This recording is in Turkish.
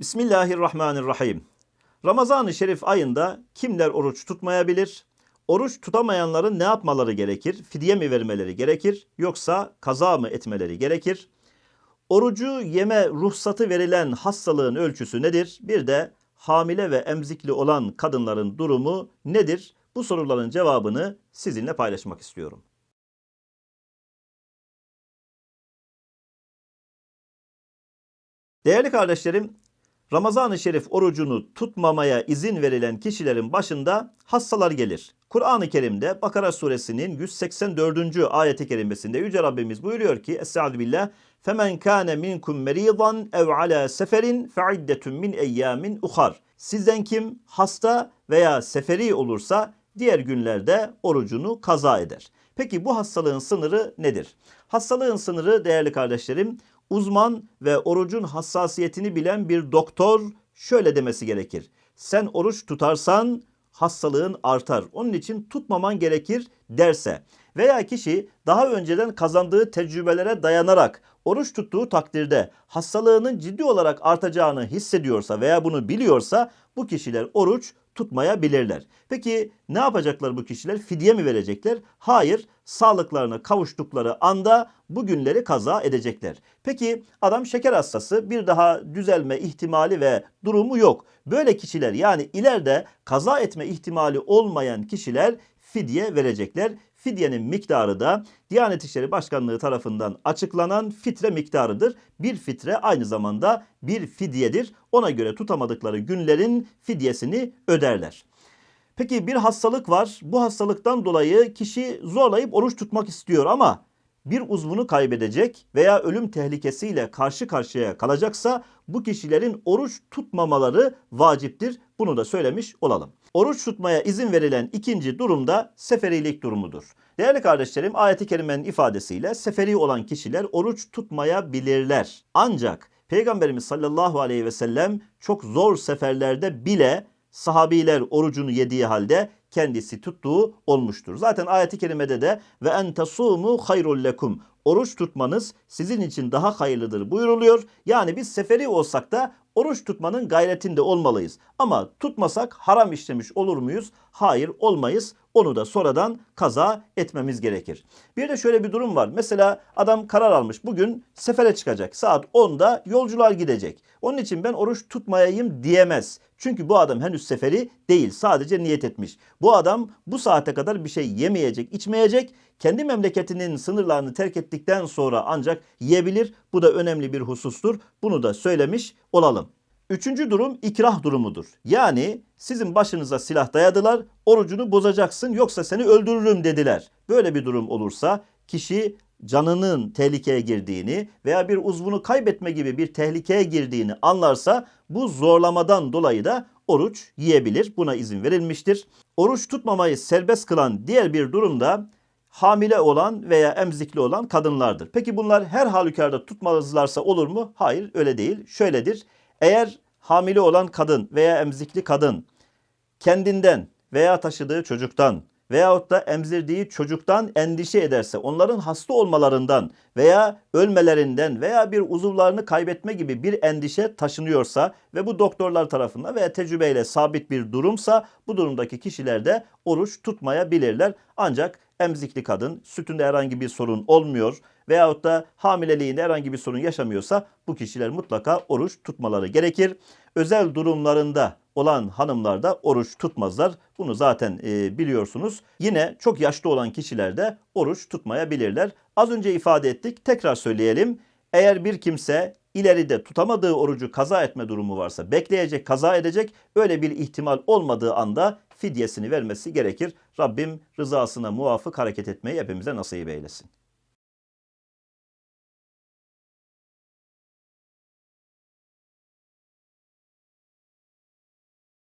Bismillahirrahmanirrahim. Ramazan-ı Şerif ayında kimler oruç tutmayabilir? Oruç tutamayanların ne yapmaları gerekir? Fidye mi vermeleri gerekir? Yoksa kaza mı etmeleri gerekir? Orucu yeme ruhsatı verilen hastalığın ölçüsü nedir? Bir de hamile ve emzikli olan kadınların durumu nedir? Bu soruların cevabını sizinle paylaşmak istiyorum. Değerli kardeşlerim, Ramazan-ı Şerif orucunu tutmamaya izin verilen kişilerin başında hastalar gelir. Kur'an-ı Kerim'de Bakara suresinin 184. ayeti kerimesinde Yüce Rabbimiz buyuruyor ki Estaizu billah Femen kâne minkum meridan ev ala seferin feiddetun min eyyamin uhar. Sizden kim hasta veya seferi olursa diğer günlerde orucunu kaza eder. Peki bu hastalığın sınırı nedir? Hastalığın sınırı değerli kardeşlerim uzman ve orucun hassasiyetini bilen bir doktor şöyle demesi gerekir. Sen oruç tutarsan hastalığın artar. Onun için tutmaman gerekir derse veya kişi daha önceden kazandığı tecrübelere dayanarak oruç tuttuğu takdirde hastalığının ciddi olarak artacağını hissediyorsa veya bunu biliyorsa bu kişiler oruç tutmayabilirler. Peki ne yapacaklar bu kişiler? Fidye mi verecekler? Hayır, sağlıklarına kavuştukları anda bu günleri kaza edecekler. Peki adam şeker hastası bir daha düzelme ihtimali ve durumu yok. Böyle kişiler yani ileride kaza etme ihtimali olmayan kişiler fidye verecekler. Fidyenin miktarı da Diyanet İşleri Başkanlığı tarafından açıklanan fitre miktarıdır. Bir fitre aynı zamanda bir fidyedir. Ona göre tutamadıkları günlerin fidyesini öderler. Peki bir hastalık var. Bu hastalıktan dolayı kişi zorlayıp oruç tutmak istiyor ama bir uzvunu kaybedecek veya ölüm tehlikesiyle karşı karşıya kalacaksa bu kişilerin oruç tutmamaları vaciptir. Bunu da söylemiş olalım. Oruç tutmaya izin verilen ikinci durumda seferilik durumudur. Değerli kardeşlerim ayeti kerimenin ifadesiyle seferi olan kişiler oruç tutmayabilirler. Ancak Peygamberimiz sallallahu aleyhi ve sellem çok zor seferlerde bile sahabiler orucunu yediği halde kendisi tuttuğu olmuştur. Zaten ayeti kerimede de ve en tasumu hayrul lekum oruç tutmanız sizin için daha hayırlıdır buyuruluyor. Yani biz seferi olsak da oruç tutmanın gayretinde olmalıyız. Ama tutmasak haram işlemiş olur muyuz? Hayır olmayız. Onu da sonradan kaza etmemiz gerekir. Bir de şöyle bir durum var. Mesela adam karar almış. Bugün sefere çıkacak. Saat 10'da yolcular gidecek. Onun için ben oruç tutmayayım diyemez. Çünkü bu adam henüz seferi değil. Sadece niyet etmiş. Bu adam bu saate kadar bir şey yemeyecek, içmeyecek. Kendi memleketinin sınırlarını terk ettikten sonra ancak yiyebilir. Bu da önemli bir husustur. Bunu da söylemiş olalım. Üçüncü durum ikrah durumudur. Yani sizin başınıza silah dayadılar, orucunu bozacaksın yoksa seni öldürürüm dediler. Böyle bir durum olursa kişi canının tehlikeye girdiğini veya bir uzvunu kaybetme gibi bir tehlikeye girdiğini anlarsa bu zorlamadan dolayı da oruç yiyebilir. Buna izin verilmiştir. Oruç tutmamayı serbest kılan diğer bir durumda hamile olan veya emzikli olan kadınlardır. Peki bunlar her halükarda tutmalılarsa olur mu? Hayır öyle değil. Şöyledir. Eğer hamile olan kadın veya emzikli kadın kendinden veya taşıdığı çocuktan veyahut da emzirdiği çocuktan endişe ederse, onların hasta olmalarından veya ölmelerinden veya bir uzuvlarını kaybetme gibi bir endişe taşınıyorsa ve bu doktorlar tarafından veya tecrübeyle sabit bir durumsa bu durumdaki kişiler de oruç tutmayabilirler. Ancak emzikli kadın sütünde herhangi bir sorun olmuyor veyahut da hamileliğinde herhangi bir sorun yaşamıyorsa bu kişiler mutlaka oruç tutmaları gerekir. Özel durumlarında olan hanımlar da oruç tutmazlar. Bunu zaten e, biliyorsunuz. Yine çok yaşlı olan kişiler de oruç tutmayabilirler. Az önce ifade ettik. Tekrar söyleyelim. Eğer bir kimse ileride tutamadığı orucu kaza etme durumu varsa bekleyecek, kaza edecek. Öyle bir ihtimal olmadığı anda fidyesini vermesi gerekir. Rabbim rızasına muvafık hareket etmeyi hepimize nasip eylesin.